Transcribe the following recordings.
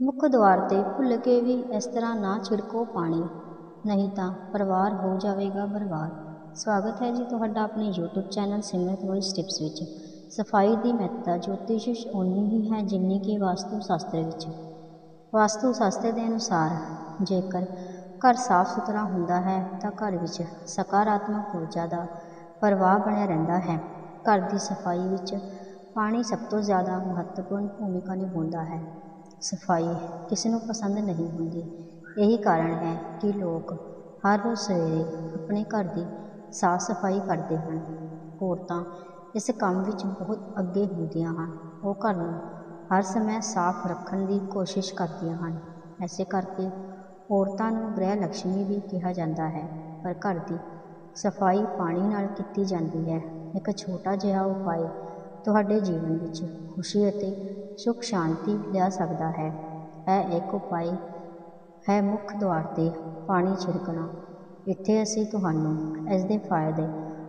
ਮੁੱਖ ਦੁਆਰ 'ਤੇ ਭੁੱਲ ਕੇ ਵੀ ਇਸ ਤਰ੍ਹਾਂ ਨਾ ਛਿੜਕੋ ਪਾਣੀ। ਨਹੀਂ ਤਾਂ ਪਰਿਵਾਰ ਹੋ ਜਾਵੇਗਾ ਬਰਬਾਦ। ਸਵਾਗਤ ਹੈ ਜੀ ਤੁਹਾਡਾ ਆਪਣੇ YouTube channel Simrat voice tips ਵਿੱਚ। ਸਫ਼ਾਈ ਦੀ ਮਹੱਤਤਾ ਜੋਤਿਸ਼ ਵਿੱਚ ਓਨੀ ਹੀ ਹੈ ਜਿੰਨੀ ਕਿ ਵਾਸਤੂ ਸ਼ਾਸਤਰ ਵਿੱਚ। ਵਾਸਤੂ ਸ਼ਾਸਤਰ ਦੇ ਅਨੁਸਾਰ ਜੇਕਰ ਘਰ ਸਾਫ਼ ਸੁਥਰਾ ਹੁੰਦਾ ਹੈ ਤਾਂ ਘਰ ਵਿੱਚ ਸਕਾਰਾਤਮਕ ਊਰਜਾ ਦਾ ਪ੍ਰਵਾਹ ਬਣਿਆ ਰਹਿੰਦਾ ਹੈ। ਘਰ ਦੀ ਸਫ਼ਾਈ ਵਿੱਚ ਪਾਣੀ ਸਭ ਤੋਂ ਜ਼ਿਆਦਾ ਮਹੱਤਵਪੂਰਨ ਭੂਮਿਕਾ ਨਿਭਾਉਂਦਾ ਹੈ। ਸਫ਼ਾਈ ਕਿਸੇ ਨੂੰ ਪਸੰਦ ਨਹੀਂ ਹੁੰਦੀ। ਇਹੀ ਕਾਰਨ ਹੈ ਕਿ ਲੋਕ ਹਰ ਰੋਜ਼ ਸਵੇਰੇ ਆਪਣੇ ਘਰ ਦੀ ਸਾਫ਼ ਸਫ਼ਾਈ ਕਰਦੇ ਹਨ। ਔਰਤਾਂ ਇਸ ਕੰਮ ਵਿੱਚ ਬਹੁਤ ਅੱਗੇ ਹੁੰਦੀਆਂ ਹਨ। ਉਹ ਘਰ ਨੂੰ ਹਰ ਸਮੇਂ ਸਾਫ਼ ਰੱਖਣ ਦੀ ਕੋਸ਼ਿਸ਼ ਕਰਦੀਆਂ ਹਨ। ਇਸੇ ਕਰਕੇ ਔਰਤਾਂ ਨੂੰ ਗ੍ਰਹਿ ਲਕਸ਼ਮੀ ਵੀ ਕਿਹਾ ਜਾਂਦਾ ਹੈ, ਪਰ ਘਰ ਦੀ ਸਫ਼ਾਈ ਪਾਣੀ ਨਾਲ ਕੀਤੀ ਜਾਂਦੀ ਹੈ। ਇੱਕ ਛੋਟਾ ਜਿਹਾ ਉਪਾਅ ਤੁਹਾਡੇ ਜੀਵਨ ਵਿੱਚ ਖੁਸ਼ੀ ਅਤੇ ਸੁੱਖ ਸ਼ਾਂਤੀ ਲਿਆ ਸਕਦਾ ਹੈ। ਇਹ ਇੱਕ ਉਪਾਅ ਹੈ ਮੁੱਖ ਦੁਆਰ 'ਤੇ ਪਾਣੀ ਛਿੜਕਣਾ। ਇੱਥੇ ਅਸੀਂ ਤੁਹਾਨੂੰ ਇਸ ਦੇ ਫਾਇਦੇ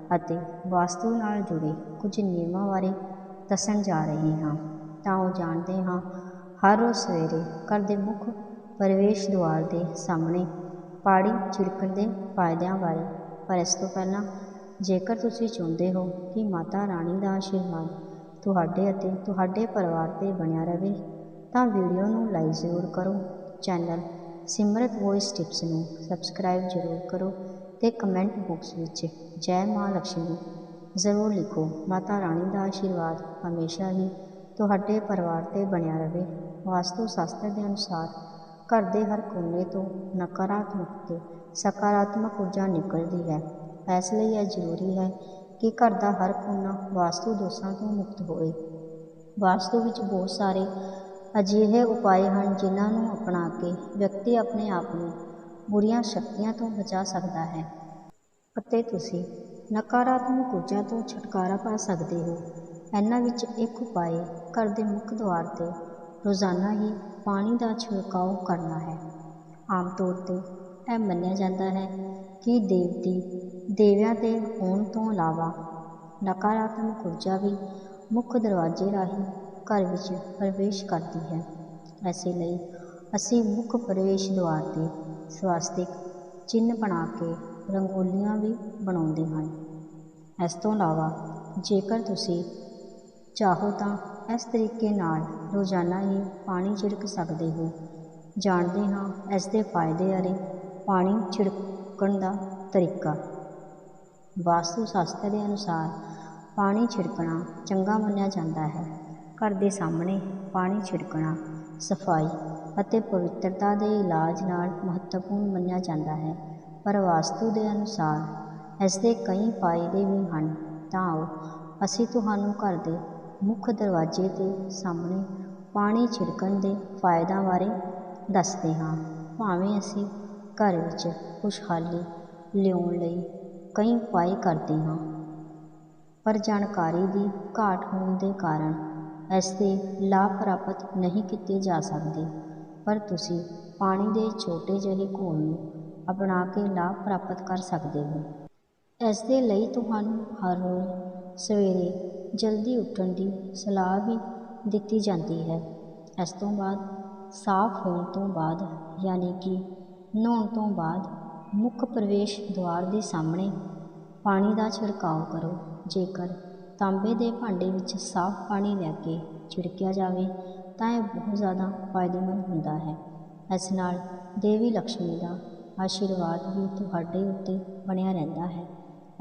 ਅਤੇ ਵਾਸਤੂ ਨਾਲ ਜੁੜੇ ਕੁਝ ਨਿਯਮਾਂ ਬਾਰੇ ਦੱਸਣ ਜਾ ਰਹੇ ਹਾਂ। ਤਾਂ ਉਹ ਜਾਣਦੇ ਹਾਂ, ਹਰ ਰੋਜ਼ ਸਵੇਰੇ ਘਰ ਦੇ ਮੁੱਖ ਪ੍ਰਵੇਸ਼ ਦੁਆਰ ਦੇ ਸਾਹਮਣੇ ਪਾਣੀ ਛਿੜਕਣ ਦੇ ਫਾਇਦਿਆਂ ਬਾਰੇ। ਪਰ ਇਸ ਤੋਂ ਪਹਿਲਾਂ ਜੇਕਰ ਤੁਸੀਂ ਚਾਹੁੰਦੇ ਹੋ ਕਿ ਮਾਤਾ ਰਾਣੀ ਦਾ ਆਸ਼ੀਰਵਾਦ ਤੁਹਾਡੇ ਅਤੇ ਤੁਹਾਡੇ ਪਰਿਵਾਰ 'ਤੇ ਬਣਿਆ ਰਹੇ, ਤਾਂ ਵੀਡੀਓ ਨੂੰ ਲਾਈਕ ਜ਼ਰੂਰ ਕਰੋ। ਚੈਨਲ ਸਿਮਰਤ ਵੌਇਸ ਟਿਪਸ ਨੂੰ ਸਬਸਕ੍ਰਾਈਬ ਜ਼ਰੂਰ ਕਰੋ ਅਤੇ ਕਮੈਂਟ ਬਾਕਸ ਵਿੱਚ ਜੈ ਮਾਂ ਲక్ష్ਮੀ ਜ਼ਰੂਰ ਲਿਖੋ। ਮਾਤਾ ਰਾਣੀ ਦਾ ਆਸ਼ੀਰਵਾਦ ਹਮੇਸ਼ਾ ਹੀ ਤੁਹਾਡੇ ਪਰਿਵਾਰ 'ਤੇ ਬਣਿਆ ਰਹੇ। ਵਾਸਤੂ ਸ਼ਾਸਤਰ ਦੇ ਅਨੁਸਾਰ ਘਰ ਦੇ ਹਰ ਕੋਨੇ ਤੋਂ ਨਕਾਰਾਤਮਕ ਤੇ ਸਕਾਰਾਤਮਕ ਊਰਜਾ ਨਿਕਲਦੀ ਹੈ। ਇਸ ਲਈ ਇਹ ਜ਼ਰੂਰੀ ਹੈ ਕਿ ਘਰ ਦਾ ਹਰ ਕੋਨਾ ਵਾਸਤੂ ਦੋਸ਼ਾਂ ਤੋਂ ਮੁਕਤ ਹੋਵੇ ਵਾਸਤੂ ਵਿੱਚ ਬਹੁਤ ਸਾਰੇ ਅਜਿਹੇ ਉਪਾਅ ਹਨ ਜਿਨ੍ਹਾਂ ਨੂੰ ਅਪਣਾ ਕੇ ਵਿਅਕਤੀ ਆਪਣੇ ਆਪ ਨੂੰ ਬੁਰੀਆਂ ਸ਼ਕਤੀਆਂ ਤੋਂ ਬਚਾ ਸਕਦਾ ਹੈ। ਅਤੇ ਤੁਸੀਂ ਨਕਾਰਾਤਮਕ ਊਰਜਾ ਤੋਂ ਛੁਟਕਾਰਾ ਪਾ ਸਕਦੇ ਹੋ। ਇਹਨਾਂ ਵਿੱਚ ਇੱਕ ਉਪਾਅ ਘਰ ਦੇ ਮੁੱਖ ਦੁਆਰ 'ਤੇ ਰੋਜ਼ਾਨਾ ਹੀ ਪਾਣੀ ਦਾ ਛਿੜਕਾਓ ਕਰਨਾ ਹੈ। ਆਮ ਤੌਰ 'ਤੇ ਇਹ ਮੰਨਿਆ ਜਾਂਦਾ ਹੈ ਕਿ ਦੇਵਤੀ ਦੇਵਿਆਂ ਦੇ ਹੋਣ ਤੋਂ ਇਲਾਵਾ ਨਕਾਰਾਤਮਕ ਊਰਜਾ ਵੀ ਮੁੱਖ ਦਰਵਾਜ਼ੇ ਰਾਹੀਂ ਘਰ ਵਿੱਚ ਪ੍ਰਵੇਸ਼ ਕਰਦੀ ਹੈ। ਐਸੇ ਲਈ ਅਸੀਂ ਮੁੱਖ ਪ੍ਰਵੇਸ਼ ਦੁਆਰ 'ਤੇ ਸਵਾਸਤਿਕ ਚਿੰਨ੍ਹ ਬਣਾ ਕੇ ਰੰਗੋਲੀਆਂ ਵੀ ਬਣਾਉਂਦੇ ਹਨ ਇਸ ਤੋਂ ਇਲਾਵਾ ਜੇਕਰ ਤੁਸੀਂ ਚਾਹੋ ਤਾਂ ਇਸ ਤਰੀਕੇ ਨਾਲ ਰੋਜ਼ਾਨਾ ਹੀ ਪਾਣੀ ਛਿੜਕ ਸਕਦੇ ਹੋ। ਜਾਣਦੇ ਹਾਂ ਇਸ ਦੇ ਫਾਇਦੇ ਅਤੇ ਪਾਣੀ ਛਿੜਕਣ ਦਾ ਤਰੀਕਾ। ਵਾਸਤੂ ਸ਼ਾਸਤਰ ਦੇ ਅਨੁਸਾਰ ਪਾਣੀ ਛਿੜਕਣਾ ਚੰਗਾ ਮੰਨਿਆ ਜਾਂਦਾ ਹੈ। ਘਰ ਦੇ ਸਾਹਮਣੇ ਪਾਣੀ ਛਿੜਕਣਾ, ਸਫ਼ਾਈ ਅਤੇ ਪਵਿੱਤਰਤਾ ਦੇ ਇਲਾਜ ਨਾਲ ਮਹੱਤਵਪੂਰਨ ਮੰਨਿਆ ਜਾਂਦਾ ਹੈ। ਪਰ ਵਾਸਤੂ ਦੇ ਅਨੁਸਾਰ ਇਸ ਦੇ ਕਈ ਫਾਇਦੇ ਵੀ ਹਨ। ਤਾਂ ਆਓ ਅਸੀਂ ਤੁਹਾਨੂੰ ਘਰ ਦੇ ਮੁੱਖ ਦਰਵਾਜ਼ੇ ਦੇ ਸਾਹਮਣੇ ਪਾਣੀ ਛਿੜਕਣ ਦੇ ਫਾਇਦਿਆਂ ਬਾਰੇ ਦੱਸਦੇ ਹਾਂ। ਭਾਵੇਂ ਅਸੀਂ ਘਰ ਵਿੱਚ ਖੁਸ਼ਹਾਲੀ ਲਿਆਉਣ ਲਈ ਕਈ ਉਪਾਅ ਕਰਦੇ ਹਾਂ, ਪਰ ਜਾਣਕਾਰੀ ਦੀ ਘਾਟ ਹੋਣ ਦੇ ਕਾਰਨ ਇਸ ਦੇ ਲਾਭ ਪ੍ਰਾਪਤ ਨਹੀਂ ਕੀਤੇ ਜਾ ਸਕਦੇ। ਪਰ ਤੁਸੀਂ ਪਾਣੀ ਦੇ ਛੋਟੇ ਜਿਹੇ ਘੋਲ ਨੂੰ ਅਪਣਾ ਕੇ ਲਾਭ ਪ੍ਰਾਪਤ ਕਰ ਸਕਦੇ ਹੋ। ਇਸ ਦੇ ਲਈ ਤੁਹਾਨੂੰ ਹਰ ਰੋਜ਼ ਸਵੇਰੇ ਜਲਦੀ ਉੱਠਣ ਦੀ ਸਲਾਹ ਵੀ ਦਿੱਤੀ ਜਾਂਦੀ ਹੈ। ਇਸ ਤੋਂ ਬਾਅਦ ਸਾਫ਼ ਹੋਣ ਤੋਂ ਬਾਅਦ, ਯਾਨੀ ਕਿ ਨਹਾਉਣ ਤੋਂ ਬਾਅਦ ਮੁੱਖ ਪ੍ਰਵੇਸ਼ ਦੁਆਰ ਦੇ ਸਾਹਮਣੇ ਪਾਣੀ ਦਾ ਛਿੜਕਾਅ ਕਰੋ। ਜੇਕਰ ਤਾਂਬੇ ਦੇ ਭਾਂਡੇ ਵਿੱਚ ਸਾਫ਼ ਪਾਣੀ ਲੈ ਕੇ ਛਿੜਕਿਆ ਜਾਵੇ, ਤਾਂ ਇਹ ਬਹੁਤ ਜ਼ਿਆਦਾ ਫਾਇਦੇਮੰਦ ਹੁੰਦਾ ਹੈ। ਇਸ ਨਾਲ ਦੇਵੀ ਲక్ష్ਮੀ ਦਾ ਆਸ਼ੀਰਵਾਦ ਵੀ ਤੁਹਾਡੇ ਉੱਤੇ ਬਣਿਆ ਰਹਿੰਦਾ ਹੈ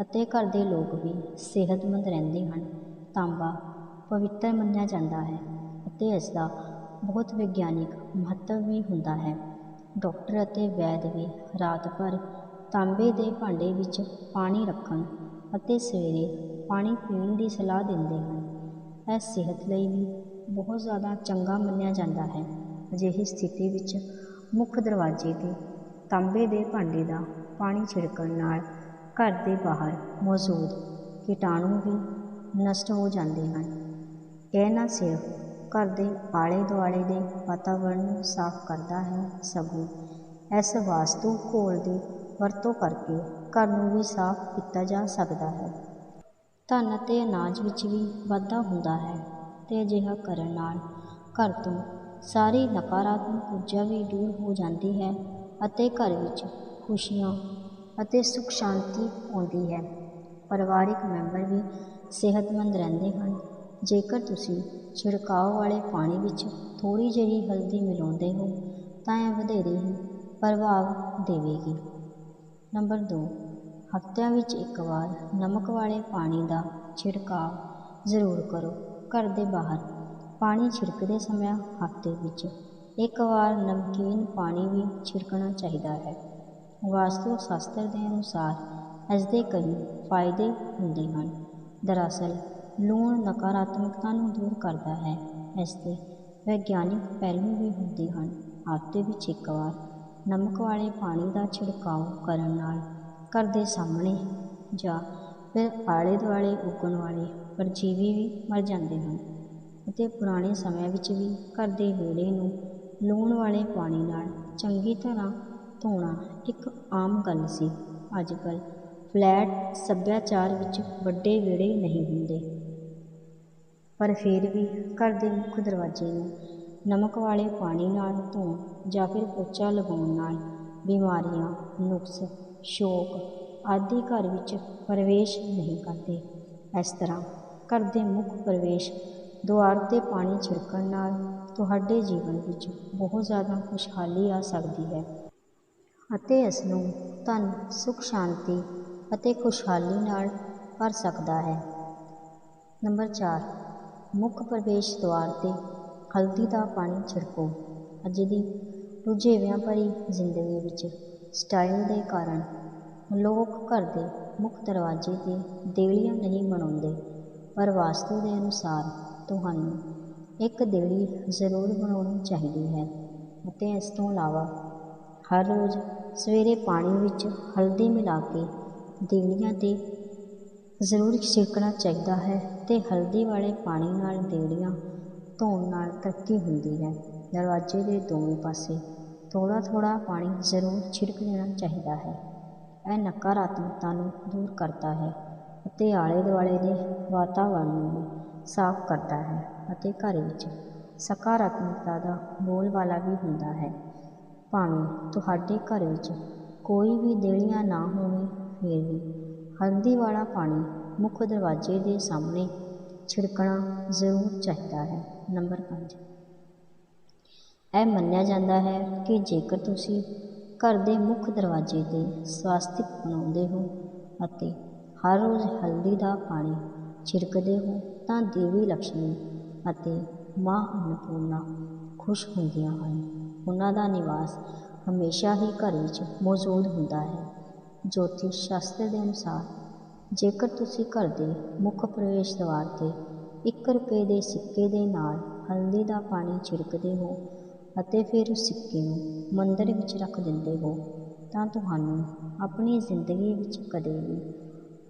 ਅਤੇ ਘਰ ਦੇ ਲੋਕ ਵੀ ਸਿਹਤਮੰਦ ਰਹਿੰਦੇ ਹਨ। ਤਾਂਬਾ ਪਵਿੱਤਰ ਮੰਨਿਆ ਜਾਂਦਾ ਹੈ ਅਤੇ ਇਸ ਦਾ ਬਹੁਤ ਵਿਗਿਆਨਿਕ ਮਹੱਤਵ ਵੀ ਹੁੰਦਾ ਹੈ। ਡਾਕਟਰ ਅਤੇ ਵੈਦ ਵੀ ਰਾਤ ਭਰ ਤਾਂਬੇ ਦੇ ਭਾਂਡੇ ਵਿੱਚ ਪਾਣੀ ਰੱਖਣ ਅਤੇ ਸਵੇਰੇ ਪਾਣੀ ਪੀਣ ਦੀ ਸਲਾਹ ਦਿੰਦੇ ਹਨ। ਇਹ ਸਿਹਤ ਲਈ ਵੀ ਬਹੁਤ ਜ਼ਿਆਦਾ ਚੰਗਾ ਮੰਨਿਆ ਜਾਂਦਾ ਹੈ। ਅਜਿਹੀ ਸਥਿਤੀ ਵਿੱਚ ਮੁੱਖ ਦਰਵਾਜ਼ੇ 'ਤੇ ਤਾਂਬੇ ਦੇ ਭਾਂਡੇ ਦਾ ਪਾਣੀ ਛਿੜਕਣ ਨਾਲ ਘਰ ਦੇ ਬਾਹਰ ਮੌਜੂਦ ਕੀਟਾਣੂ ਵੀ ਨਸ਼ਟ ਹੋ ਜਾਂਦੇ ਹਨ। ਇਹ ਨਾ ਸਿਰਫ ਘਰ ਦੇ ਆਲੇ ਦੁਆਲੇ ਦੇ ਵਾਤਾਵਰਣ ਨੂੰ ਸਾਫ਼ ਕਰਦਾ ਹੈ ਸਗੋਂ ਇਸ ਵਾਸਤੂ ਘੋਲ ਦੀ ਵਰਤੋਂ ਕਰਕੇ ਘਰ ਨੂੰ ਵੀ ਸਾਫ਼ ਕੀਤਾ ਜਾ ਸਕਦਾ ਹੈ। ਧਨ ਅਤੇ ਅਨਾਜ ਵਿੱਚ ਵੀ ਵਾਧਾ ਹੁੰਦਾ ਹੈ ਅਤੇ ਅਜਿਹਾ ਕਰਨ ਨਾਲ ਘਰ ਤੋਂ ਸਾਰੀ ਨਕਾਰਾਤਮਕ ਊਰਜਾ ਵੀ ਦੂਰ ਹੋ ਜਾਂਦੀ ਹੈ ਅਤੇ ਘਰ ਵਿੱਚ ਖੁਸ਼ੀਆਂ ਅਤੇ ਸੁਖ ਸ਼ਾਂਤੀ ਆਉਂਦੀ ਹੈ। ਪਰਿਵਾਰਿਕ ਮੈਂਬਰ ਵੀ ਸਿਹਤਮੰਦ ਰਹਿੰਦੇ ਹਨ। ਜੇਕਰ ਤੁਸੀਂ ਛਿੜਕਾਅ ਵਾਲੇ ਪਾਣੀ ਵਿੱਚ ਥੋੜ੍ਹੀ ਜਿਹੀ ਹਲਦੀ ਮਿਲਾਉਂਦੇ ਹੋ ਤਾਂ ਇਹ ਵਧੇਰੇ ਹੀ ਪ੍ਰਭਾਵ ਦੇਵੇਗੀ। ਨੰਬਰ ਦੋ, ਹਫ਼ਤਿਆਂ ਵਿੱਚ ਇੱਕ ਵਾਰ ਨਮਕ ਵਾਲੇ ਪਾਣੀ ਦਾ ਛਿੜਕਾਅ ਜ਼ਰੂਰ ਕਰੋ ਘਰ ਦੇ ਬਾਹਰ। ਪਾਣੀ ਛਿੜਕਦੇ ਸਮੇਂ ਹਫ਼ਤੇ ਵਿੱਚ ਇੱਕ ਵਾਰ ਨਮਕੀਨ ਪਾਣੀ ਵੀ ਛਿੜਕਣਾ ਚਾਹੀਦਾ ਹੈ। ਵਾਸਤੂ ਸ਼ਾਸਤਰ ਦੇ ਅਨੁਸਾਰ ਇਸ ਦੇ ਕਈ ਫਾਇਦੇ ਹੁੰਦੇ ਹਨ। ਦਰਅਸਲ ਲੂਣ ਨਕਾਰਾਤਮਕਤਾ ਨੂੰ ਦੂਰ ਕਰਦਾ ਹੈ। ਇਸ ਦੇ ਵਿਗਿਆਨਿਕ ਪਹਿਲੂ ਵੀ ਹੁੰਦੇ ਹਨ। ਹਫ਼ਤੇ ਵਿੱਚ ਇੱਕ ਵਾਰ ਨਮਕ ਵਾਲੇ ਪਾਣੀ ਦਾ ਛਿੜਕਾਅ ਕਰਨ ਨਾਲ ਘਰ ਦੇ ਸਾਹਮਣੇ ਜਾਂ ਫਿਰ ਆਲੇ ਦੁਆਲੇ ਉੱਗਣ ਵਾਲੇ ਪਰਜੀਵੀ ਵੀ ਮਰ ਜਾਂਦੇ ਹਨ ਅਤੇ ਪੁਰਾਣੇ ਸਮਿਆਂ ਵਿੱਚ ਵੀ ਘਰ ਦੇ ਵਿਹੜੇ ਨੂੰ ਲੂਣ ਵਾਲੇ ਪਾਣੀ ਨਾਲ ਚੰਗੀ ਤਰ੍ਹਾਂ ਧੋਣਾ ਇੱਕ ਆਮ ਗੱਲ ਸੀ। ਅੱਜ ਕੱਲ੍ਹ ਫਲੈਟ ਸੱਭਿਆਚਾਰ ਵਿੱਚ ਵੱਡੇ ਵਿਹੜੇ ਨਹੀਂ ਹੁੰਦੇ। ਪਰ ਫਿਰ ਵੀ ਘਰ ਦੇ ਮੁੱਖ ਦਰਵਾਜ਼ੇ ਨੂੰ ਨਮਕ ਵਾਲੇ ਪਾਣੀ ਨਾਲ ਧੋਣ ਜਾਂ ਫਿਰ ਪੋਚਾ ਲਗਾਉਣ ਨਾਲ ਬਿਮਾਰੀਆਂ, ਨੁਕਸ, ਸ਼ੋਕ ਆਦਿ ਘਰ ਵਿੱਚ ਪ੍ਰਵੇਸ਼ ਨਹੀਂ ਕਰਦੇ। ਇਸ ਤਰ੍ਹਾਂ ਘਰ ਦੇ ਮੁੱਖ ਪ੍ਰਵੇਸ਼ ਦੁਆਰ 'ਤੇ ਪਾਣੀ ਛਿੜਕਣ ਨਾਲ ਤੁਹਾਡੇ ਜੀਵਨ ਵਿੱਚ ਬਹੁਤ ਜ਼ਿਆਦਾ ਖੁਸ਼ਹਾਲੀ ਆ ਸਕਦੀ ਹੈ ਅਤੇ ਇਸ ਨੂੰ ਧਨ, ਸੁਖ, ਸ਼ਾਂਤੀ ਅਤੇ ਖੁਸ਼ਹਾਲੀ ਨਾਲ ਭਰ ਸਕਦਾ ਹੈ। ਨੰਬਰ 4 ਮੁੱਖ ਪ੍ਰਵੇਸ਼ ਦੁਆਰ 'ਤੇ ਹਲਦੀ ਦਾ ਪਾਣੀ ਛਿੜਕੋ। ਅੱਜ ਦੀ ਰੁਝੇਵਿਆਂ ਭਰੀ ਜ਼ਿੰਦਗੀ ਵਿੱਚ ਸਟਾਈਲ ਦੇ ਕਾਰਨ ਲੋਕ ਘਰ ਦੇ ਮੁੱਖ ਦਰਵਾਜ਼ੇ 'ਤੇ ਦੇਲੀਆਂ ਨਹੀਂ ਬਣਾਉਂਦੇ ਪਰ ਵਾਸਤੂ ਦੇ ਅਨੁਸਾਰ ਤੁਹਾਨੂੰ ਇੱਕ ਦੇਲੀ ਜ਼ਰੂਰ ਬਣਾਉਣੀ ਚਾਹੀਦੀ ਹੈ ਅਤੇ ਇਸ ਤੋਂ ਇਲਾਵਾ ਹਰ ਰੋਜ਼ ਸਵੇਰੇ ਪਾਣੀ ਵਿੱਚ ਹਲਦੀ ਮਿਲਾ ਕੇ ਦੇਲੀਆਂ 'ਤੇ ਜ਼ਰੂਰ ਛਿੜਕਣਾ ਚਾਹੀਦਾ ਹੈ। ਅਤੇ ਹਲਦੀ ਵਾਲੇ ਪਾਣੀ ਨਾਲ ਦੇਲੀਆਂ ਧੋਣ ਨਾਲ ਤਰੱਕੀ ਹੁੰਦੀ ਹੈ। ਦਰਵਾਜ਼ੇ ਦੇ ਦੋਵੇਂ ਪਾਸੇ ਥੋੜ੍ਹਾ ਥੋੜ੍ਹਾ ਪਾਣੀ ਜ਼ਰੂਰ ਛਿੜਕ ਦੇਣਾ ਚਾਹੀਦਾ ਹੈ। ਇਹ ਨਕਾਰਾਤਮਕਤਾ ਨੂੰ ਦੂਰ ਕਰਦਾ ਹੈ ਅਤੇ ਆਲੇ ਦੁਆਲੇ ਦੇ ਵਾਤਾਵਰਨ ਨੂੰ ਵੀ ਸਾਫ਼ ਕਰਦਾ ਹੈ ਅਤੇ ਘਰ ਵਿੱਚ ਸਕਾਰਾਤਮਕਤਾ ਦਾ ਬੋਲਬਾਲਾ ਵੀ ਹੁੰਦਾ ਹੈ। ਭਾਵੇਂ ਤੁਹਾਡੇ ਘਰ ਵਿੱਚ ਕੋਈ ਵੀ ਦੇਲੀਆਂ ਨਾ ਹੋਵੇ, ਫਿਰ ਵੀ ਹਲਦੀ ਵਾਲਾ ਪਾਣੀ ਮੁੱਖ ਦਰਵਾਜ਼ੇ ਦੇ ਸਾਹਮਣੇ ਛਿੜਕਣਾ ਜ਼ਰੂਰ ਚਾਹੀਦਾ ਹੈ। ਨੰਬਰ 5 ਇਹ ਮੰਨਿਆ ਜਾਂਦਾ ਹੈ ਕਿ ਜੇਕਰ ਤੁਸੀਂ ਘਰ ਦੇ ਮੁੱਖ ਦਰਵਾਜ਼ੇ 'ਤੇ ਸਵਾਸਤਿਕ ਬਣਾਉਂਦੇ ਹੋ ਅਤੇ ਹਰ ਰੋਜ਼ ਹਲਦੀ ਦਾ ਪਾਣੀ ਛਿੜਕਦੇ ਹੋ ਤਾਂ ਦੇਵੀ ਲక్ష్ਮੀ ਅਤੇ ਮਾਂ ਅੰਨਪੂਰਨਾ ਖੁਸ਼ ਹੁੰਦੀਆਂ ਹਨ। ਉਹਨਾਂ ਦਾ ਨਿਵਾਸ ਹਮੇਸ਼ਾ ਹੀ ਘਰ ਵਿੱਚ ਮੌਜੂਦ ਹੁੰਦਾ ਹੈ। ਜੋਤਿਸ਼ ਸ਼ਾਸਤਰ ਦੇ ਅਨੁਸਾਰ ਜੇਕਰ ਤੁਸੀਂ ਘਰ ਦੇ ਮੁੱਖ ਪ੍ਰਵੇਸ਼ ਦੁਆਰ 'ਤੇ ਇੱਕ ਰੁਪਏ ਦੇ ਸਿੱਕੇ ਦੇ ਨਾਲ ਹਲਦੀ ਦਾ ਪਾਣੀ ਛਿੜਕਦੇ ਹੋ ਅਤੇ ਫਿਰ ਉਸ ਸਿੱਕੇ ਨੂੰ ਮੰਦਰ ਵਿੱਚ ਰੱਖ ਦਿੰਦੇ ਹੋ, ਤਾਂ ਤੁਹਾਨੂੰ ਆਪਣੀ ਜ਼ਿੰਦਗੀ ਵਿੱਚ ਕਦੇ ਵੀ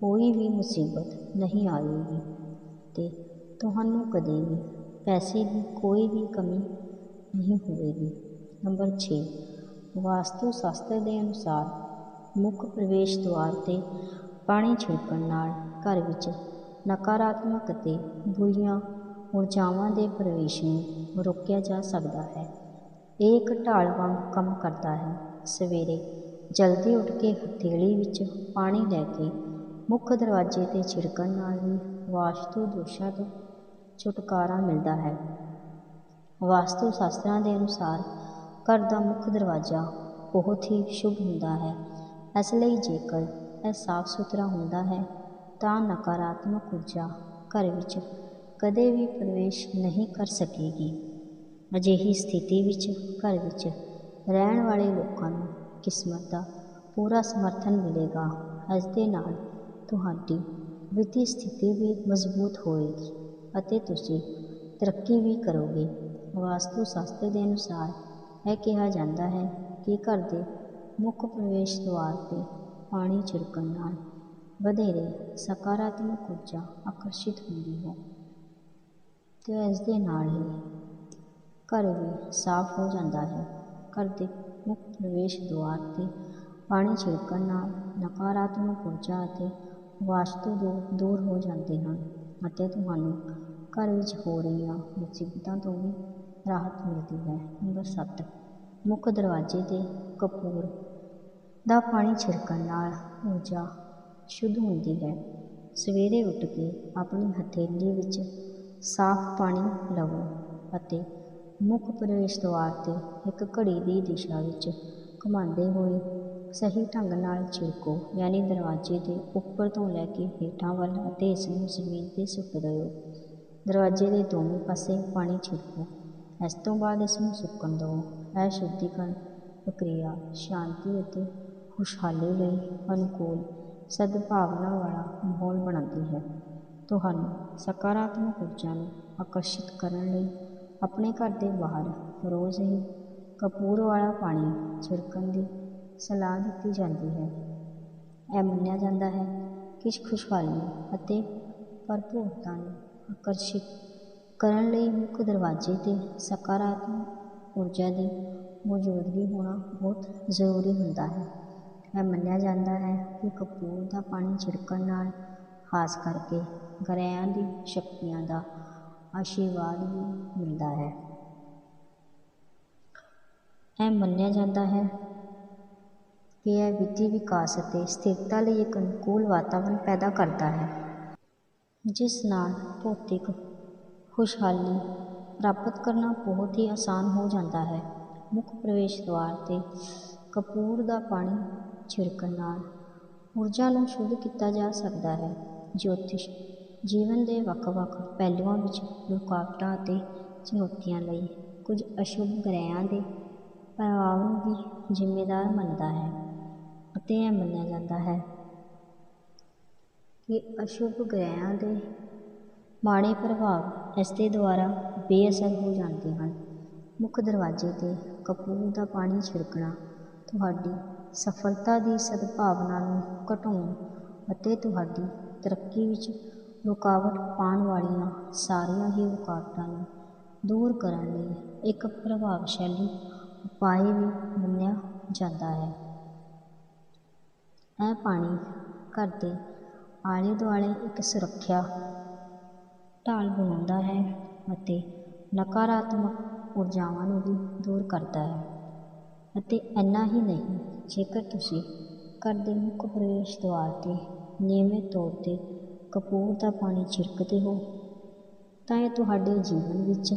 ਕੋਈ ਵੀ ਮੁਸੀਬਤ ਨਹੀਂ ਆਵੇਗੀ ਅਤੇ ਤੁਹਾਨੂੰ ਕਦੇ ਵੀ ਪੈਸੇ ਦੀ ਕੋਈ ਵੀ ਕਮੀ ਨਹੀਂ ਹੋਵੇਗੀ। ਨੰਬਰ 6 ਵਾਸਤੂ ਸ਼ਾਸਤਰ ਦੇ ਅਨੁਸਾਰ ਮੁੱਖ ਪ੍ਰਵੇਸ਼ ਦੁਆਰ 'ਤੇ ਪਾਣੀ ਛਿੜਕਣ ਨਾਲ ਘਰ ਵਿੱਚ ਨਕਾਰਾਤਮਕ ਅਤੇ ਬੁਰੀਆਂ ਊਰਜਾਵਾਂ ਦੇ ਪ੍ਰਵੇਸ਼ ਨੂੰ ਰੋਕਿਆ ਜਾ ਸਕਦਾ ਹੈ। ਇਹ ਇੱਕ ਢਾਲ ਵਾਂਗ ਕੰਮ ਕਰਦਾ ਹੈ। ਸਵੇਰੇ ਜਲਦੀ ਉੱਠ ਕੇ ਹਥੇਲੀ ਵਿੱਚ ਪਾਣੀ ਲੈ ਕੇ ਮੁੱਖ ਦਰਵਾਜ਼ੇ 'ਤੇ ਛਿੜਕਣ ਨਾਲ ਵੀ ਵਾਸਤੂ ਦੋਸ਼ਾਂ ਤੋਂ ਛੁਟਕਾਰਾ ਮਿਲਦਾ ਹੈ। ਵਾਸਤੂ ਸ਼ਾਸਤਰਾਂ ਦੇ ਅਨੁਸਾਰ ਘਰ ਦਾ ਮੁੱਖ ਦਰਵਾਜ਼ਾ ਬਹੁਤ ਹੀ ਸ਼ੁਭ ਹੁੰਦਾ ਹੈ। ਇਸ ਲਈ ਜੇਕਰ ਇਹ ਸਾਫ਼ ਸੁਥਰਾ ਹੁੰਦਾ ਹੈ ਤਾਂ ਨਕਾਰਾਤਮਕ ਊਰਜਾ ਘਰ ਵਿੱਚ ਕਦੇ ਵੀ ਪ੍ਰਵੇਸ਼ ਨਹੀਂ ਕਰ ਸਕੇਗੀ। ਅਜਿਹੀ ਸਥਿਤੀ ਵਿੱਚ ਘਰ ਵਿੱਚ ਰਹਿਣ ਵਾਲੇ ਲੋਕਾਂ ਨੂੰ ਕਿਸਮਤ ਦਾ ਪੂਰਾ ਸਮਰਥਨ ਮਿਲੇਗਾ। ਇਸ ਦੇ ਨਾਲ ਤੁਹਾਡੀ ਵਿੱਤੀ ਸਥਿਤੀ ਵੀ ਮਜ਼ਬੂਤ ਹੋਏਗੀ ਅਤੇ ਤੁਸੀਂ ਤਰੱਕੀ ਵੀ ਕਰੋਗੇ। ਵਾਸਤੂ ਸ਼ਾਸਤਰ ਦੇ ਅਨੁਸਾਰ ਇਹ ਕਿਹਾ ਜਾਂਦਾ ਹੈ ਕਿ ਘਰ ਦੇ ਮੁੱਖ ਪ੍ਰਵੇਸ਼ ਦੁਆਰ 'ਤੇ ਪਾਣੀ ਛਿੜਕਣ ਨਾਲ ਵਧੇਰੇ ਸਕਾਰਾਤਮਕ ਊਰਜਾ ਆਕਰਸ਼ਿਤ ਹੁੰਦੀ ਹੈ ਅਤੇ ਇਸ ਦੇ ਨਾਲ ਹੀ ਘਰ ਵੀ ਸਾਫ਼ ਹੋ ਜਾਂਦਾ ਹੈ। ਘਰ ਦੇ ਮੁੱਖ ਪ੍ਰਵੇਸ਼ ਦੁਆਰ 'ਤੇ ਪਾਣੀ ਛਿੜਕਣ ਨਾਲ ਨਕਾਰਾਤਮਕ ਊਰਜਾ ਅਤੇ ਵਾਸਤੂ ਦੋ ਦੂਰ ਹੋ ਜਾਂਦੇ ਹਨ ਅਤੇ ਤੁਹਾਨੂੰ ਘਰ ਵਿੱਚ ਹੋ ਰਹੀਆਂ ਮੁਸੀਬਤਾਂ ਤੋਂ ਵੀ ਰਾਹਤ ਮਿਲਦੀ ਹੈ। ਨੰਬਰ ਸੱਤ, ਮੁੱਖ ਦਰਵਾਜ਼ੇ ਤੇ ਕਪੂਰ ਦਾ ਪਾਣੀ ਛਿੜਕਣ ਨਾਲ ਊਰਜਾ ਸ਼ੁੱਧ ਹੁੰਦੀ ਹੈ। ਸਵੇਰੇ ਉੱਠ ਕੇ ਆਪਣੀ ਹਥੇਲੀ ਵਿੱਚ ਸਾਫ਼ ਪਾਣੀ ਲਵੋ ਅਤੇ ਮੁੱਖ ਪ੍ਰਵੇਸ਼ ਦੁਆਰ ਤੇ ਇੱਕ ਘੜੀ ਦੀ ਦਿਸ਼ਾ ਵਿੱਚ ਘੁਮਾਉਂਦੇ ਹੋਏ ਸਹੀ ਢੰਗ ਨਾਲ ਛਿੜਕੋ, ਯਾਨੀ ਦਰਵਾਜ਼ੇ ਦੇ ਉੱਪਰ ਤੋਂ ਲੈ ਕੇ ਹੇਠਾਂ ਵੱਲ ਅਤੇ ਇਸ ਨੂੰ ਜ਼ਮੀਨ 'ਤੇ ਸੁੱਟ ਦਿਓ। ਦਰਵਾਜ਼ੇ ਦੇ ਦੋਵੇਂ ਪਾਸੇ ਪਾਣੀ ਛਿੜਕੋ। ਇਸ ਤੋਂ ਬਾਅਦ ਇਸ ਨੂੰ ਸੁੱਕਣ ਦਿਓ। ਇਹ ਸ਼ੁੱਧੀਕਰਨ ਪ੍ਰਕਿਰਿਆ ਸ਼ਾਂਤੀ ਅਤੇ ਖੁਸ਼ਹਾਲੀ ਲਈ ਅਨੁਕੂਲ ਸਦਭਾਵਨਾ ਵਾਲਾ ਮਾਹੌਲ ਬਣਾਉਂਦੀ ਹੈ। ਤੁਹਾਨੂੰ ਸਕਾਰਾਤਮਕ ਊਰਜਾ ਨੂੰ ਆਕਰਸ਼ਿਤ ਕਰਨ ਲਈ ਆਪਣੇ ਘਰ ਦੇ ਬਾਹਰ ਰੋਜ਼ ਹੀ ਕਪੂਰ ਵਾਲਾ ਪਾਣੀ ਛਿੜਕਣ ਦੀ ਸਲਾਹ ਦਿੱਤੀ ਜਾਂਦੀ ਹੈ। ਇਹ ਮੰਨਿਆ ਜਾਂਦਾ ਹੈ ਕਿ ਖੁਸ਼ਹਾਲੀ ਅਤੇ ਭਰਪੂਰਤਾ ਨੂੰ ਆਕਰਸ਼ਿਤ ਕਰਨ ਲਈ ਮੁੱਖ ਦਰਵਾਜ਼ੇ 'ਤੇ ਸਕਾਰਾਤਮਕ ਊਰਜਾ ਦੀ ਮੌਜੂਦਗੀ ਹੋਣਾ ਬਹੁਤ ਜ਼ਰੂਰੀ ਹੁੰਦਾ ਹੈ। ਇਹ ਮੰਨਿਆ ਜਾਂਦਾ ਹੈ ਕਿ ਕਪੂਰ ਦਾ ਪਾਣੀ ਛਿੜਕਣ ਨਾਲ, ਖਾਸ ਕਰਕੇ ਗ੍ਰਹਿਆਂ ਦੀ ਸ਼ਕਤੀਆਂ ਦਾ ਆਸ਼ੀਰਵਾਦ ਵੀ ਮਿਲਦਾ ਹੈ। ਇਹ ਮੰਨਿਆ ਜਾਂਦਾ ਹੈ ਕਿ ਇਹ ਵਿੱਤੀ ਵਿਕਾਸ ਅਤੇ ਸਥਿਰਤਾ ਲਈ ਇੱਕ ਅਨੁਕੂਲ ਵਾਤਾਵਰਣ ਪੈਦਾ ਕਰਦਾ ਹੈ, ਜਿਸ ਨਾਲ ਭੌਤਿਕ ਖੁਸ਼ਹਾਲੀ ਪ੍ਰਾਪਤ ਕਰਨਾ ਬਹੁਤ ਹੀ ਆਸਾਨ ਹੋ ਜਾਂਦਾ ਹੈ। ਮੁੱਖ ਪ੍ਰਵੇਸ਼ ਦੁਆਰ 'ਤੇ ਕਪੂਰ ਦਾ ਪਾਣੀ ਛਿੜਕਣ ਨਾਲ ਊਰਜਾ ਨੂੰ ਸ਼ੁੱਧ ਕੀਤਾ ਜਾ ਸਕਦਾ ਹੈ। ਜੋਤਿਸ਼ ਜੀਵਨ ਦੇ ਵੱਖ-ਵੱਖ ਪਹਿਲੂਆਂ ਵਿੱਚ ਰੁਕਾਵਟਾਂ ਅਤੇ ਚੁਣੌਤੀਆਂ ਲਈ ਕੁਝ ਅਸ਼ੁਭ ਗ੍ਰਹਿਆਂ ਦੇ ਪ੍ਰਭਾਵ ਨੂੰ ਵੀ ਜ਼ਿੰਮੇਦਾਰ ਮੰਨਦਾ ਹੈ ਅਤੇ ਇਹ ਮੰਨਿਆ ਜਾਂਦਾ ਹੈ ਕਿ ਅਸ਼ੁਭ ਗ੍ਰਹਿਆਂ ਦੇ ਮਾੜੇ ਪ੍ਰਭਾਵ ਇਸ ਦੇ ਦੁਆਰਾ ਬੇਅਸਰ ਹੋ ਜਾਂਦੇ ਹਨ। ਮੁੱਖ ਦਰਵਾਜ਼ੇ 'ਤੇ ਕਪੂਰ ਦਾ ਪਾਣੀ ਛਿੜਕਣਾ ਤੁਹਾਡੀ ਸਫਲਤਾ ਦੀ ਸਦਭਾਵਨਾ ਨੂੰ ਘਟਾਉਣ ਅਤੇ ਤੁਹਾਡੀ ਤਰੱਕੀ ਵਿੱਚ ਰੁਕਾਵਟ ਪਾਉਣ ਵਾਲੀਆਂ ਸਾਰੀਆਂ ਹੀ ਰੁਕਾਵਟਾਂ ਨੂੰ ਦੂਰ ਕਰਨ ਲਈ ਇੱਕ ਪ੍ਰਭਾਵਸ਼ਾਲੀ ਉਪਾਅ ਵੀ ਮੰਨਿਆ ਜਾਂਦਾ ਹੈ। ਇਹ ਪਾਣੀ ਘਰ ਦੇ ਆਲੇ ਦੁਆਲੇ ਇੱਕ ਸੁਰੱਖਿਆ ਢਾਲ ਬਣਾਉਂਦਾ ਹੈ ਅਤੇ ਨਕਾਰਾਤਮਕ ਊਰਜਾਵਾਂ ਨੂੰ ਵੀ ਦੂਰ ਕਰਦਾ ਹੈ। ਅਤੇ ਇੰਨਾ ਹੀ ਨਹੀਂ, ਜੇਕਰ ਤੁਸੀਂ ਘਰ ਦੇ ਮੁੱਖ ਪ੍ਰਵੇਸ਼ ਦੁਆਰ 'ਤੇ ਨਿਯਮਿਤ ਤੌਰ 'ਤੇ ਕਪੂਰ ਦਾ ਪਾਣੀ ਛਿੜਕਦੇ ਹੋ, ਤਾਂ ਇਹ ਤੁਹਾਡੇ ਜੀਵਨ ਵਿੱਚ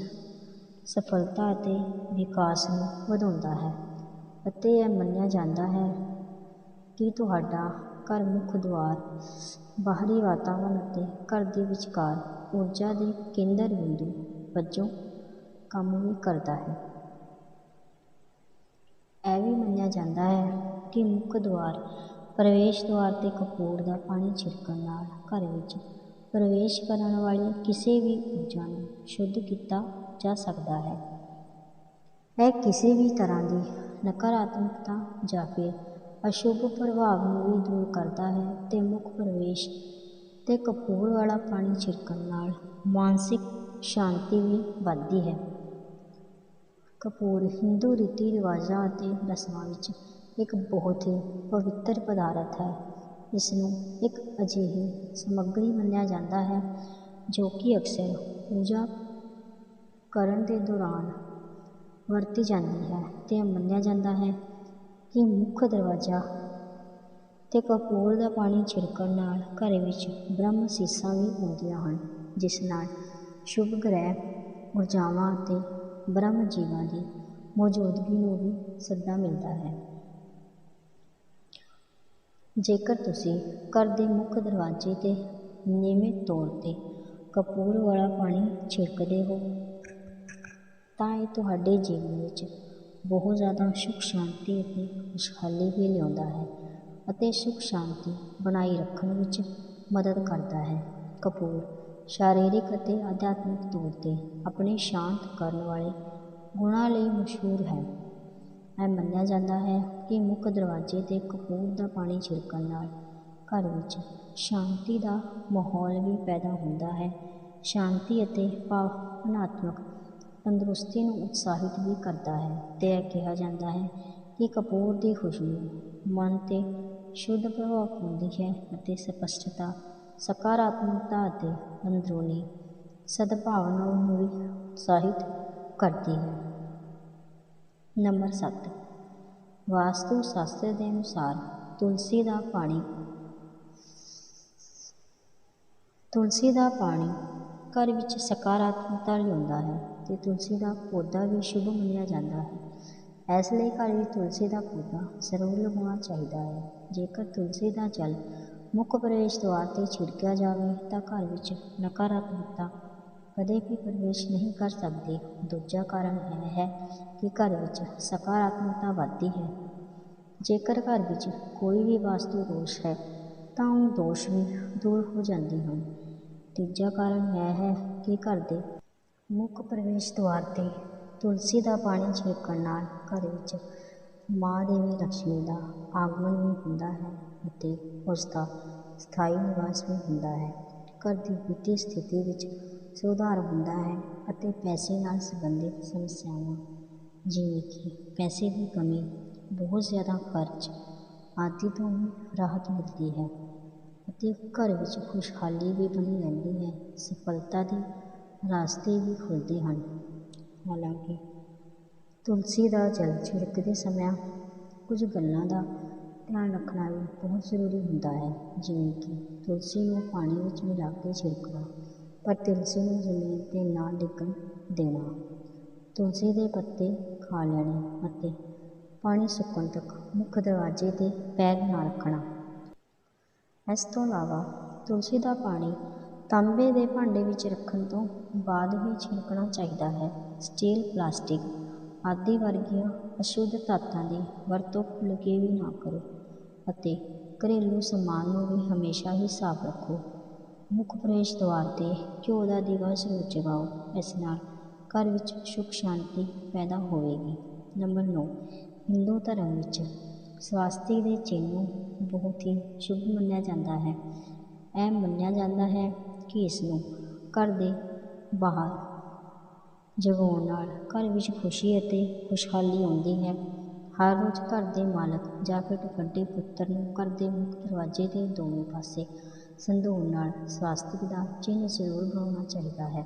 ਸਫਲਤਾ ਅਤੇ ਵਿਕਾਸ ਨੂੰ ਵਧਾਉਂਦਾ ਹੈ ਅਤੇ ਇਹ ਮੰਨਿਆ ਜਾਂਦਾ ਹੈ ਕਿ ਤੁਹਾਡਾ ਘਰ ਮੁੱਖ ਦੁਆਰ ਬਾਹਰੀ ਵਾਤਾਵਰਣ ਅਤੇ ਘਰ ਦੇ ਵਿਚਕਾਰ ਊਰਜਾ ਦੇ ਕੇਂਦਰ ਬਿੰਦੂ ਵਜੋਂ ਕੰਮ ਵੀ ਕਰਦਾ ਹੈ। ਇਹ ਵੀ ਮੰਨਿਆ ਜਾਂਦਾ ਹੈ ਕਿ ਮੁੱਖ ਦੁਆਰ ਪ੍ਰਵੇਸ਼ ਦੁਆਰ 'ਤੇ ਕਪੂਰ ਦਾ ਪਾਣੀ ਛਿੜਕਣ ਨਾਲ ਘਰ ਵਿੱਚ ਪ੍ਰਵੇਸ਼ ਕਰਨ ਵਾਲੀ ਕਿਸੇ ਵੀ ਊਰਜਾ ਨੂੰ ਸ਼ੁੱਧ ਕੀਤਾ ਜਾ ਸਕਦਾ ਹੈ। ਇਹ ਕਿਸੇ ਵੀ ਤਰ੍ਹਾਂ ਦੀ ਨਕਾਰਾਤਮਕਤਾ ਜਾਂ ਫਿਰ ਅਸ਼ੁਭ ਪ੍ਰਭਾਵ ਨੂੰ ਵੀ ਦੂਰ ਕਰਦਾ ਹੈ ਅਤੇ ਮੁੱਖ ਪ੍ਰਵੇਸ਼ 'ਤੇ ਕਪੂਰ ਵਾਲਾ ਪਾਣੀ ਛਿੜਕਣ ਨਾਲ ਮਾਨਸਿਕ ਸ਼ਾਂਤੀ ਵੀ ਵੱਧਦੀ ਹੈ। ਕਪੂਰ ਹਿੰਦੂ ਰੀਤੀ ਰਿਵਾਜਾਂ ਅਤੇ ਰਸਮਾਂ ਵਿੱਚ ਇੱਕ ਬਹੁਤ ਹੀ ਪਵਿੱਤਰ ਪਦਾਰਥ ਹੈ। ਇਸ ਨੂੰ ਇੱਕ ਅਜਿਹੀ ਸਮੱਗਰੀ ਮੰਨਿਆ ਜਾਂਦਾ ਹੈ, ਜੋ ਕਿ ਅਕਸਰ ਪੂਜਾ ਕਰਨ ਦੇ ਦੌਰਾਨ ਵਰਤੀ ਜਾਂਦੀ ਹੈ ਅਤੇ ਮੰਨਿਆ ਜਾਂਦਾ ਹੈ ਕਿ ਮੁੱਖ ਦਰਵਾਜ਼ਾ 'ਤੇ ਕਪੂਰ ਦਾ ਪਾਣੀ ਛਿੜਕਣ ਨਾਲ ਘਰ ਵਿੱਚ ਬ੍ਰਹਮ ਸੀਸਾਂ ਵੀ ਆਉਂਦੀਆਂ ਹਨ, ਜਿਸ ਨਾਲ ਸ਼ੁਭ ਗ੍ਰਹਿ, ਊਰਜਾਵਾਂ ਅਤੇ ਬ੍ਰਹਮ ਜੀਵਾਂ ਦੀ ਮੌਜੂਦਗੀ ਨੂੰ ਵੀ ਸੱਦਾ ਮਿਲਦਾ ਹੈ। ਜੇਕਰ ਤੁਸੀਂ ਘਰ ਦੇ ਮੁੱਖ ਦਰਵਾਜ਼ੇ 'ਤੇ ਨਿਯਮਿਤ ਤੌਰ 'ਤੇ ਕਪੂਰ ਵਾਲਾ ਪਾਣੀ ਛਿੜਕਦੇ ਹੋ, ਤਾਂ ਇਹ ਤੁਹਾਡੇ ਜੀਵਨ ਵਿੱਚ ਬਹੁਤ ਜ਼ਿਆਦਾ ਸੁੱਖ ਸ਼ਾਂਤੀ ਅਤੇ ਖੁਸ਼ਹਾਲੀ ਵੀ ਲਿਆਉਂਦਾ ਹੈ ਅਤੇ ਸੁੱਖ ਸ਼ਾਂਤੀ ਬਣਾਈ ਰੱਖਣ ਵਿੱਚ ਮਦਦ ਕਰਦਾ ਹੈ। ਕਪੂਰ ਸਰੀਰਕ ਅਤੇ ਅਧਿਆਤਮਿਕ ਤੌਰ 'ਤੇ ਆਪਣੇ ਸ਼ਾਂਤ ਕਰਨ ਵਾਲੇ ਗੁਣਾਂ ਲਈ ਮਸ਼ਹੂਰ ਹੈ। ਇਹ ਮੰਨਿਆ ਜਾਂਦਾ ਹੈ ਕਿ ਮੁੱਖ ਦਰਵਾਜ਼ੇ 'ਤੇ ਕਪੂਰ ਦਾ ਪਾਣੀ ਛਿੜਕਣ ਨਾਲ ਘਰ ਵਿੱਚ ਸ਼ਾਂਤੀ ਦਾ ਮਾਹੌਲ ਵੀ ਪੈਦਾ ਹੁੰਦਾ ਹੈ। ਸ਼ਾਂਤੀ ਅਤੇ ਭਾਵਨਾਤਮਕ ਤੰਦਰੁਸਤੀ ਨੂੰ ਉਤਸ਼ਾਹਿਤ ਵੀ ਕਰਦਾ ਹੈ ਅਤੇ ਇਹ ਕਿਹਾ ਜਾਂਦਾ ਹੈ ਕਿ ਕਪੂਰ ਦੀ ਖੁਸ਼ਬੂ ਮਨ 'ਤੇ ਸ਼ੁੱਧ ਪ੍ਰਭਾਵ ਪਾਉਂਦੀ ਹੈ ਅਤੇ ਸਪਸ਼ਟਤਾ ਸਕਾਰਾਤਮਕਤਾ ਅਤੇ ਅੰਦਰੂਨੀ ਸਦਭਾਵਨਾ ਨੂੰ ਵੀ ਉਤਸ਼ਾਹਿਤ ਕਰਦੀ ਹੈ। ਨੰਬਰ 7 ਵਾਸਤੂ ਸ਼ਾਸਤਰ ਦੇ ਅਨੁਸਾਰ ਤੁਲਸੀ ਦਾ ਪਾਣੀ ਤੁਲਸੀ ਦਾ ਪਾਣੀ ਘਰ ਵਿੱਚ ਸਕਾਰਾਤਮਕਤਾ ਲਿਆਉਂਦਾ ਹੈ ਤੇ ਤੁਲਸੀ ਦਾ ਪੌਦਾ ਵੀ ਸ਼ੁਭ ਮੰਨਿਆ ਜਾਂਦਾ ਹੈ। ਇਸ ਲਈ ਘਰ ਵਿੱਚ ਤੁਲਸੀ ਦਾ ਪੌਦਾ ਜ਼ਰੂਰ ਲਗਾਉਣਾ ਚਾਹੀਦਾ ਹੈ। ਜੇਕਰ ਤੁਲਸੀ ਦਾ ਜਲ ਮੁੱਖ ਪ੍ਰਵੇਸ਼ ਦੁਆਰ ਤੇ ਛਿੜਕਿਆ ਜਾਵੇ ਤਾਂ ਘਰ ਵਿੱਚ ਨਕਾਰਾਤਮਕਤਾ ਕਦੇ ਵੀ ਪ੍ਰਵੇਸ਼ ਨਹੀਂ ਕਰ ਸਕਦੀ। ਦੂਜਾ ਕਾਰਨ ਇਹ ਹੈ ਕਿ ਘਰ ਵਿੱਚ ਸਕਾਰਾਤਮਕਤਾ ਵੱਧਦੀ ਹੈ। ਜੇਕਰ ਘਰ ਵਿੱਚ ਕੋਈ ਵੀ ਵਾਸਤੂ ਦੋਸ਼ ਹੈ, ਤਾਂ ਉਹ ਦੋਸ਼ ਵੀ ਦੂਰ ਹੋ ਜਾਂਦੇ ਹਨ। ਤੀਜਾ ਕਾਰਨ ਇਹ ਹੈ ਕਿ ਘਰ ਦੇ ਮੁੱਖ ਪ੍ਰਵੇਸ਼ ਦੁਆਰ ਤੇ ਤੁਲਸੀ ਦਾ ਪਾਣੀ ਛਿੜਕਣ ਨਾਲ ਘਰ ਵਿੱਚ ਮਾਂ ਦੇਵੀ ਲక్ష్ਮੀ ਦਾ ਆਗਮਨ ਵੀ ਹੁੰਦਾ ਹੈ। ਅਤੇ ਉਸਦਾ ਸਥਾਈ ਨਿਵਾਸ ਵੀ ਹੁੰਦਾ ਹੈ। ਘਰ ਦੀ ਵਿੱਤੀ ਸਥਿਤੀ ਵਿੱਚ ਸੁਧਾਰ ਹੁੰਦਾ ਹੈ ਅਤੇ ਪੈਸੇ ਨਾਲ ਸੰਬੰਧਿਤ ਸਮੱਸਿਆਵਾਂ, ਜਿਵੇਂ ਕਿ ਪੈਸੇ ਦੀ ਕਮੀ, ਬਹੁਤ ਜ਼ਿਆਦਾ ਖਰਚ ਆਦਿ ਤੋਂ ਵੀ ਰਾਹਤ ਮਿਲਦੀ ਹੈ ਅਤੇ ਘਰ ਵਿੱਚ ਖੁਸ਼ਹਾਲੀ ਵੀ ਬਣੀ ਰਹਿੰਦੀ ਹੈ, ਸਫਲਤਾ ਦੇ ਰਾਸਤੇ ਵੀ ਖੁੱਲ੍ਹਦੇ ਹਨ। ਹਾਲਾਂਕਿ ਤੁਲਸੀ ਦਾ ਜਲ ਛਿੜਕਦੇ ਸਮੇਂ ਕੁਝ ਗੱਲਾਂ ਦਾ ਧਿਆਨ ਰੱਖਣਾ ਵੀ ਬਹੁਤ ਜ਼ਰੂਰੀ ਹੁੰਦਾ ਹੈ, ਜਿਵੇਂ ਕਿ ਤੁਲਸੀ ਨੂੰ ਪਾਣੀ ਵਿੱਚ ਮਿਲਾ ਕੇ ਛਿੜਕਣਾ, ਪਰ ਤੁਲਸੀ ਨੂੰ ਜ਼ਮੀਨ 'ਤੇ ਨਾ ਡਿੱਗਣ ਦੇਣਾ, ਤੁਲਸੀ ਦੇ ਪੱਤੇ ਖਾ ਲੈਣੇ ਅਤੇ ਪਾਣੀ ਸੁੱਕਣ ਤੱਕ ਮੁੱਖ ਦਰਵਾਜ਼ੇ 'ਤੇ ਪੈਰ ਨਾ ਰੱਖਣਾ। ਇਸ ਤੋਂ ਇਲਾਵਾ ਤੁਲਸੀ ਦਾ ਪਾਣੀ ਤਾਂਬੇ ਦੇ ਭਾਂਡੇ ਵਿੱਚ ਰੱਖਣ ਤੋਂ ਬਾਅਦ ਹੀ ਛਿੜਕਣਾ ਚਾਹੀਦਾ ਹੈ। ਸਟੀਲ, ਪਲਾਸਟਿਕ ਆਦਿ ਵਰਗੀਆਂ ਅਸ਼ੁੱਧ ਤੱਤਾਂ ਦੀ ਵਰਤੋਂ ਭੁੱਲ ਕੇ ਵੀ ਨਾ ਕਰੋ। ਅਤੇ ਘਰੇਲੂ ਸਮਾਨ ਨੂੰ ਵੀ ਹਮੇਸ਼ਾ ਹੀ ਸਾਫ਼ ਰੱਖੋ। ਮੁੱਖ ਪ੍ਰਵੇਸ਼ ਦੁਆਰ 'ਤੇ ਘਿਓ ਦਾ ਦੀਵਾ ਜ਼ਰੂਰ ਜਗਾਓ। ਇਸ ਨਾਲ ਘਰ ਵਿੱਚ ਸੁੱਖ ਸ਼ਾਂਤੀ ਪੈਦਾ ਹੋਵੇਗੀ। ਨੰਬਰ 9 ਹਿੰਦੂ ਧਰਮ ਵਿੱਚ ਸਵਾਸਤਿਕ ਦੇ ਚਿੰਨ੍ਹ ਨੂੰ ਬਹੁਤ ਹੀ ਸ਼ੁਭ ਮੰਨਿਆ ਜਾਂਦਾ ਹੈ। ਇਹ ਮੰਨਿਆ ਜਾਂਦਾ ਹੈ ਕਿ ਇਸ ਨੂੰ ਘਰ ਦੇ ਬਾਹਰ ਜਗਾਉਣ ਨਾਲ ਘਰ ਵਿੱਚ ਖੁਸ਼ੀ ਅਤੇ ਖੁਸ਼ਹਾਲੀ ਆਉਂਦੀ ਹੈ। ਹਰ ਰੋਜ਼ ਘਰ ਦੇ ਮਾਲਕ ਜਾਂ ਫਿਰ ਵੱਡੇ ਪੁੱਤਰ ਨੂੰ ਘਰ ਦੇ ਮੁੱਖ ਦਰਵਾਜ਼ੇ ਦੇ ਦੋਵੇਂ ਪਾਸੇ ਸੰਧੂਰ ਨਾਲ ਸਵਾਸਤਿਕ ਦਾ ਚਿੰਨ੍ਹ ਜ਼ਰੂਰ ਬਣਾਉਣਾ ਚਾਹੀਦਾ ਹੈ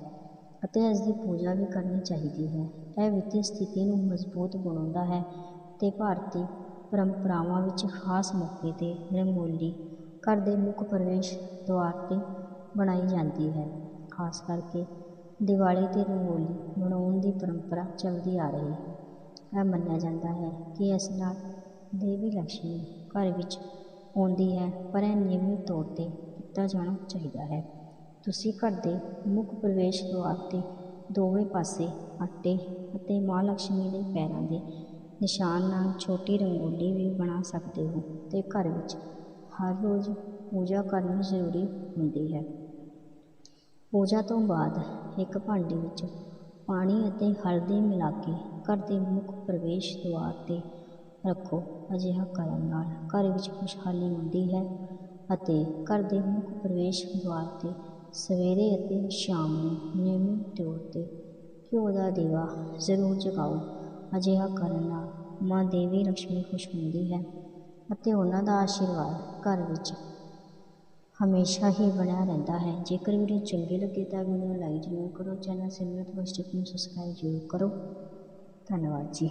ਅਤੇ ਇਸ ਦੀ ਪੂਜਾ ਵੀ ਕਰਨੀ ਚਾਹੀਦੀ ਹੈ। ਇਹ ਵਿੱਤੀ ਸਥਿਤੀ ਨੂੰ ਮਜ਼ਬੂਤ ਬਣਾਉਂਦਾ ਹੈ ਅਤੇ ਭਾਰਤੀ ਪਰੰਪਰਾਵਾਂ ਵਿੱਚ ਖਾਸ ਮੌਕੇ 'ਤੇ ਰੰਗੋਲੀ ਘਰ ਦੇ ਮੁੱਖ ਪ੍ਰਵੇਸ਼ ਦੁਆਰ 'ਤੇ ਬਣਾਈ ਜਾਂਦੀ ਹੈ। ਖਾਸ ਕਰਕੇ ਦੀਵਾਲੀ 'ਤੇ ਰੰਗੋਲੀ ਬਣਾਉਣ ਦੀ ਪਰੰਪਰਾ ਚੱਲਦੀ ਆ ਰਹੀ ਹੈ ਇਹ ਮੰਨਿਆ ਜਾਂਦਾ ਹੈ ਕਿ ਇਸ ਨਾਲ ਦੇਵੀ ਲਕਸ਼ਮੀ ਘਰ ਵਿੱਚ ਆਉਂਦੀ ਹੈ, ਪਰ ਇਹ ਨਿਯਮਿਤ ਤੌਰ 'ਤੇ ਕੀਤਾ ਜਾਣਾ ਚਾਹੀਦਾ ਹੈ। ਤੁਸੀਂ ਘਰ ਦੇ ਮੁੱਖ ਪ੍ਰਵੇਸ਼ ਦੁਆਰ 'ਤੇ ਦੋਵੇਂ ਪਾਸੇ ਆਟੇ ਅਤੇ ਮਾਂ ਲਕਸ਼ਮੀ ਦੇ ਪੈਰਾਂ ਦੇ ਨਿਸ਼ਾਨ ਨਾਲ ਛੋਟੀ ਰੰਗੋਲੀ ਵੀ ਬਣਾ ਸਕਦੇ ਹੋ ਅਤੇ ਘਰ ਵਿੱਚ ਹਰ ਰੋਜ਼ ਪੂਜਾ ਕਰਨੀ ਜ਼ਰੂਰੀ ਹੁੰਦੀ ਹੈ। ਪੂਜਾ ਤੋਂ ਬਾਅਦ ਇੱਕ ਭਾਂਡੇ ਵਿੱਚ ਪਾਣੀ ਅਤੇ ਹਲਦੀ ਮਿਲਾ ਕੇ ਘਰ ਦੇ ਮੁੱਖ ਪ੍ਰਵੇਸ਼ ਦੁਆਰ 'ਤੇ ਰੱਖੋ, ਅਜਿਹਾ ਕਰਨ ਨਾਲ ਘਰ ਵਿੱਚ ਖੁਸ਼ਹਾਲੀ ਹੁੰਦੀ ਹੈ ਅਤੇ ਘਰ ਦੇ ਮੁੱਖ ਪ੍ਰਵੇਸ਼ ਦੁਆਰ 'ਤੇ ਸਵੇਰੇ ਅਤੇ ਸ਼ਾਮ ਨੂੰ ਨਿਯਮਿਤ ਤੌਰ 'ਤੇ ਘਿਓ ਦਾ ਦੀਵਾ ਜ਼ਰੂਰ ਜਗਾਓ, ਅਜਿਹਾ ਕਰਨ ਨਾਲ ਮਾਂ ਦੇਵੀ ਲਕਸ਼ਮੀ ਖੁਸ਼ ਹੁੰਦੀ ਹੈ ਅਤੇ ਉਹਨਾਂ ਦਾ ਆਸ਼ੀਰਵਾਦ ਘਰ ਵਿੱਚ ਹਮੇਸ਼ਾ ਹੀ ਬਣਿਆ ਰਹਿੰਦਾ ਹੈ। ਜੇਕਰ ਵੀਡੀਓ ਚੰਗੀ ਲੱਗੇ ਤਾਂ ਵੀਡੀਓ ਨੂੰ ਲਾਈਕ ਜ਼ਰੂਰ ਕਰੋ। ਚੈਨਲ ਸਿਮਰਤ ਵਸਟਿਕ ਨੂੰ ਸਬਸਕ੍ਰਾਈਬ ਜ਼ਰੂਰ ਕਰੋ। ਧੰਨਵਾਦ ਜੀ।